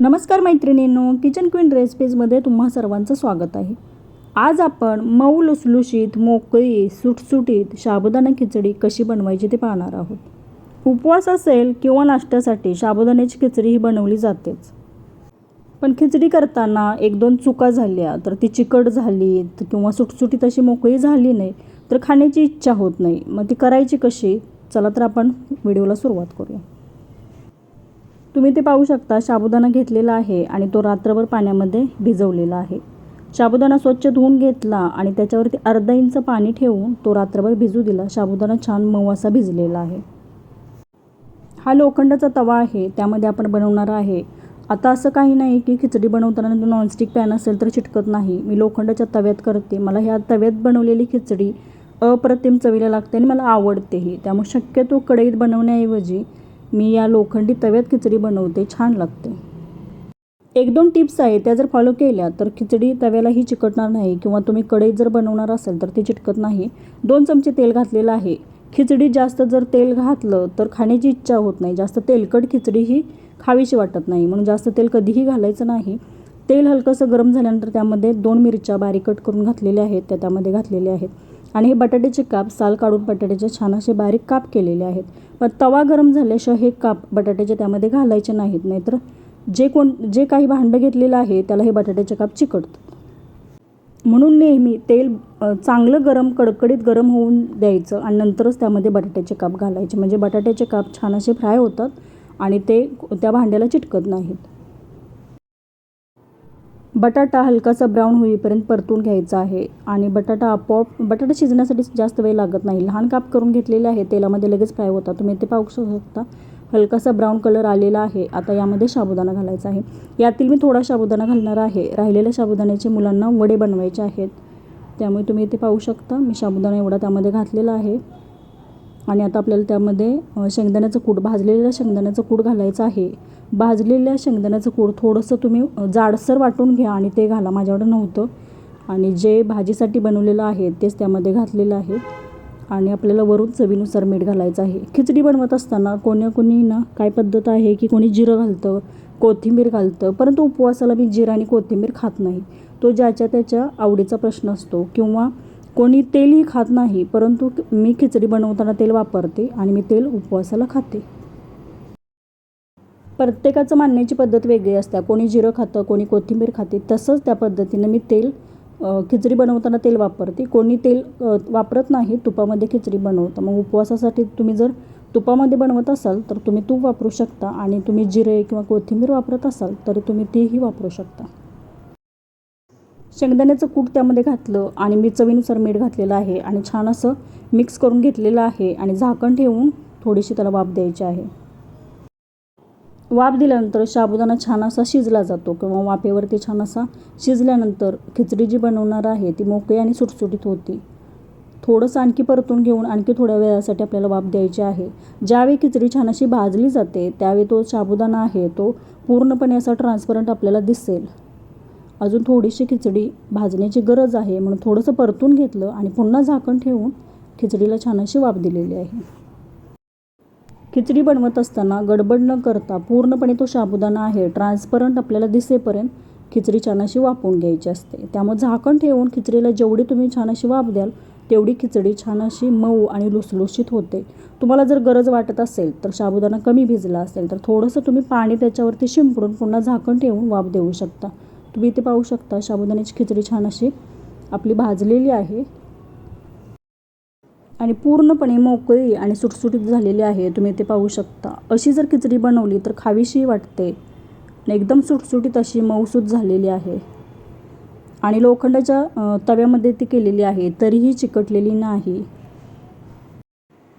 नमस्कार मैत्रिणींनो kitchen queen रेसिपीजमध्ये तुम्हा सर्वांचं स्वागत आहे. आज आपण मऊ लुसलुशीत मोकळी सुटसुटीत साबुदाणा खिचडी कशी बनवायची ते पाहणार आहोत. उपवास असेल किंवा नाश्त्यासाठी साबुदाण्याची खिचडी ही बनवली जातेच. पण खिचडी करताना एक दोन चुका झाल्या तर ती चिकट झाली किंवा सुटसुटीत अशी मोकळी झाली नाही तर खाण्याची इच्छा होत नाही. मग ती करायची कशी? चला तर आपण व्हिडिओला सुरुवात करूया. तुम्ही ते पाहू शकता साबुदाणा घेतलेला आहे आणि तो रात्रभर पाण्यामध्ये भिजवलेला आहे. साबुदाणा स्वच्छ धुवून घेतला आणि त्याच्यावरती अर्धा इंच पाणी ठेवून तो रात्रभर भिजू दिला. साबुदाणा छान मऊ असा भिजलेला आहे. हा लोखंडाचा तवा आहे. त्यामध्ये आपण बनवणार आहे. आता असं काही नाही की खिचडी बनवताना नॉनस्टिक पॅन असेल तर चिटकत नाही. मी लोखंडाच्या तव्यात करते. मला ह्या तव्यात बनवलेली खिचडी अप्रतिम चवीला लागते आणि मला आवडतेही. त्यामुळे शक्यतो कढईत बनवण्याऐवजी मी या लोखंडी तव्यात खिचडी बनवते छान लागते. एक दोन टिप्स आहे त्या जर फॉलो केल्या तर खिचडी तव्यालाही चिकटणार नाही किंवा तुम्ही कढई जर बनवणार असाल तर ती चिटकत नाही. दोन चमचे तेल घातलेलं आहे. खिचडी जास्त जर तेल घातलं तर खाण्याची इच्छा होत नाही. जास्त तेलकट खिचडी ही खावीशी वाटत नाही. म्हणून जास्त तेल कधीही घालायचं नाही. तेल हलकंसं गरम झाल्यानंतर त्यामध्ये दोन मिरच्या बारीकट करून घातलेल्या आहेत. त्या त्यामध्ये घातलेल्या आहेत. आणि हे बटाट्याचे काप साल काढून बटाट्याचे छान असे बारीक काप केलेले आहेत. पण तवा गरम झाल्याशिवाय हे काप बटाट्याचे त्यामध्ये घालायचे नाहीत नाहीतर जे कोण जे काही भांडं घेतलेलं आहे त्याला हे बटाट्याचे काप चिकटतात म्हणून नेहमी तेल चांगलं गरम कडकडीत गरम होऊन द्यायचं आणि नंतरच त्यामध्ये बटाट्याचे काप घालायचे. म्हणजे बटाट्याचे काप छान असे फ्राय होतात आणि ते त्या भांड्याला चिटकत नाहीत. बटाटा हलकासा ब्राऊन होईपर्यंत परतून घ्यायचा आहे आणि बटाटा आपोआप बटाटा शिजण्यासाठी जास्त वेळ लागत नाही. लहान काप करून घेतलेले आहे तेलामध्ये लगेच फ्राय होतात. तुम्ही ते पाहू शकता. हलकासा ब्राऊन कलर आलेला आहे. आता यामध्ये साबुदाणा घालायचा आहे. यातील मी थोडा साबुदाणा घालणार आहे. राहिलेल्या साबुदाण्याचे मुलांना वडे बनवायचे आहेत. त्यामुळे तुम्ही इथे पाहू शकता. मी साबुदाणा एवढा त्यामध्ये घातलेला आहे. आणि आता आपल्याला त्यामध्ये शेंगदाण्याचं कूट भाजलेलं शेंगदाण्याचं कूट घालायचं आहे. भाजलेल्या शेंगदाण्याचं कूट थोडंसं तुम्ही जाडसर वाटून घ्या आणि ते घाला. माझ्याकडं नव्हतं. आणि जे भाजीसाठी बनवलेलं आहे तेच त्यामध्ये घातलेलं आहे. आणि आपल्याला वरून चवीनुसार मीठ घालायचं आहे. खिचडी बनवत असताना कोण्या कोणी ना काय पद्धत आहे की कोणी जिरं घालतं कोथिंबीर घालतं? परंतु उपवासाला मी जिरं आणि कोथिंबीर खात नाही. तो ज्याच्या त्याच्या आवडीचा प्रश्न असतो किंवा कोणी तेलही खात नाही परंतु मी खिचडी बनवताना तेल वापरते आणि मी तेल उपवासाला खाते. प्रत्येकाचं मानण्याची पद्धत वेगळी असते. कोणी जिरं खातं कोणी कोथिंबीर खाते. तसंच त्या पद्धतीनं मी तेल खिचडी बनवताना तेल वापरते. कोणी तेल वापरत नाही तुपामध्ये खिचडी बनवतं. मग उपवासासाठी तुम्ही जर तुपामध्ये बनवत असाल तर तुम्ही तूप वापरू शकता आणि तुम्ही जिरे किंवा कोथिंबीर वापरत असाल तर तुम्ही तेही वापरू शकता. शेंगदाण्याचं कूट त्यामध्ये घातलं आणि मी चवीनुसार मीठ घातलेलं आहे आणि छान असं मिक्स करून घेतलेलं आहे आणि झाकण ठेवून थोडीशी त्याला वाफ द्यायची आहे. वाफ दिल्यानंतर साबुदाणा छान असा शिजला जातो किंवा वाफेवरती छान असा शिजल्यानंतर खिचडी जी बनवणार आहे ती मोकळी आणि सुटसुटीत होती. थोडंसं आणखी परतून घेऊन आणखी थोड्या वेळासाठी आपल्याला वाफ द्यायची आहे. ज्यावेळी खिचडी छान अशी भाजली जाते त्यावेळी तो साबुदाणा आहे तो पूर्णपणे असा ट्रान्सपरंट आपल्याला दिसेल. अजून थोडीशी खिचडी भाजण्याची गरज आहे म्हणून थोडंसं परतून घेतलं आणि पुन्हा झाकण ठेवून खिचडीला छान अशी वाफ दिलेली आहे. खिचडी बनवत असताना गडबड न करता पूर्णपणे तो साबुदाणा आहे. ट्रान्सपरंट आपल्याला दिसेपर्यंत खिचडी छान अशी वाफवून घ्यायची असते. त्यामुळे झाकण ठेवून खिचडीला जेवढी तुम्ही छान अशी वाफ द्याल तेवढी खिचडी छान अशी मऊ आणि लुसलुशीत होते. तुम्हाला जर गरज वाटत असेल तर साबुदाणा कमी भिजला असेल तर थोडंसं तुम्ही पाणी त्याच्यावरती शिंपडून पुन्हा झाकण ठेवून वाफ देऊ शकता. तुम्ही इथे पाहू शकता साबुदाण्याची खिचडी छान अशी आपली भाजलेली आहे. आणि पूर्णपणे मोकळी आणि सुटसुटीत झालेली आहे. तुम्ही ते पाहू शकता. अशी जर खिचडी बनवली तर खावीशी वाटते. आणि एकदम सुटसुटीत अशी मऊसूत झालेली आहे. आणि लोखंडाच्या तव्यामध्ये ती केलेली आहे. तरीही चिकटलेली नाही.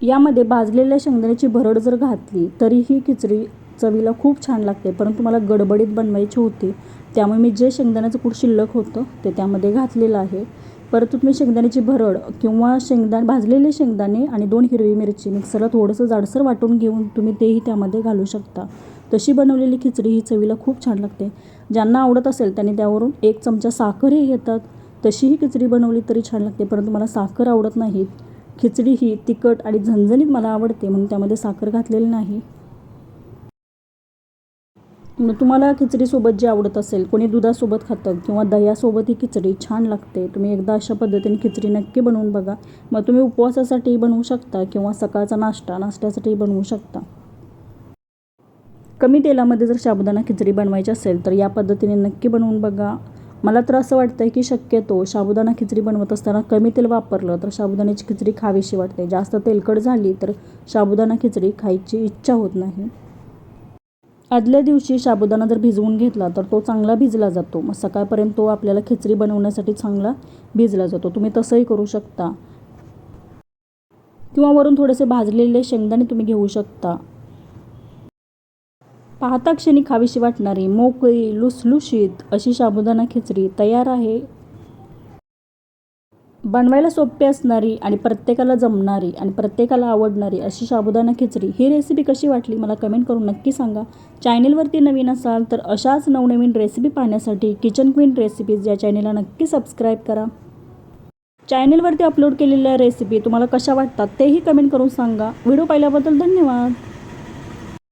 यामध्ये भाजलेल्या शेंगदाण्याची भरड जर घातली तरीही खिचडी चवीला खूप छान लागते परंतु मला गडबडीत बनवायची होती. त्यामुळे मी जे शेंगदाण्याचं कूट शिल्लक होतं ते त्यामध्ये घातलेलं आहे. परंतु तुम्ही शेंगदाण्याची भरड किंवा शेंगदाणे भाजलेले शेंगदाणे आणि दोन हिरवी मिरची मिक्सरला थोडंसं जाडसर वाटून घेऊन तुम्ही तेही त्यामध्ये घालू शकता. तशी बनवलेली खिचडी ही चवीला खूप छान लागते. ज्यांना आवडत असेल त्यांनी त्यावरून एक चमचा साखरही घेतात. तशीही खिचडी बनवली तरी छान लागते परंतु मला साखर आवडत नाही. खिचडी ही तिखट आणि झणझणीत मला आवडते म्हणून त्यामध्ये साखर घातलेली नाही. तुम्हाला खिचडीसोबत जे आवडत असेल कोणी दुधासोबत खातं किंवा दह्यासोबत ही खिचडी छान लागते तुम्ही एकदा अशा पद्धतीने खिचडी नक्की बनवून बघा. मग तुम्ही उपवासासाठी बनवू शकता किंवा सकाळचा नाश्ता नाश्त्यासाठी बनवू शकता. कमी तेलामध्ये जर साबुदाणा खिचडी बनवायची असेल तर या पद्धतीने नक्की बनवून बघा. मला तर असं वाटतं की शक्यतो साबुदाणा खिचडी बनवत असताना कमी तेल वापरलं तर साबुदाण्याची खिचडी खावीशी वाटते. जास्त तेलकट झाली तर साबुदाणा खिचडी खायची इच्छा होत नाही. आदल्या दिवशी साबुदाणा जर भिजवून घेतला तर तो चांगला भिजला जातो. मग सकाळपर्यंत तो आपल्याला खिचडी बनवण्यासाठी चांगला भिजला जातो. तुम्ही तसंही करू शकता. किंवा वरून थोडेसे भाजलेले शेंगदाणे तुम्ही घेऊ शकता. पाहता क्षणी खावीशी वाटणारी मोकळी लुसलुशीत अशी साबुदाणा खिचडी तयार आहे. बनवायला सोपी असणारी आणि प्रत्येकाला जमणारी आणि प्रत्येकाला आवडणारी अशी साबुदाणा खिचडी ही रेसिपी कशी वाटली मला कमेंट करून नक्की सांगा. चॅनेलवरती नवीन असाल तर अशाच नवनवीन रेसिपी पाहण्यासाठी किचन क्वीन रेसिपीज या चॅनेलला नक्की सबस्क्राईब करा. चॅनेलवरती अपलोड केलेल्या रेसिपी तुम्हाला कशा वाटतात तेही कमेंट करून सांगा. व्हिडिओ पाहिल्याबद्दल धन्यवाद.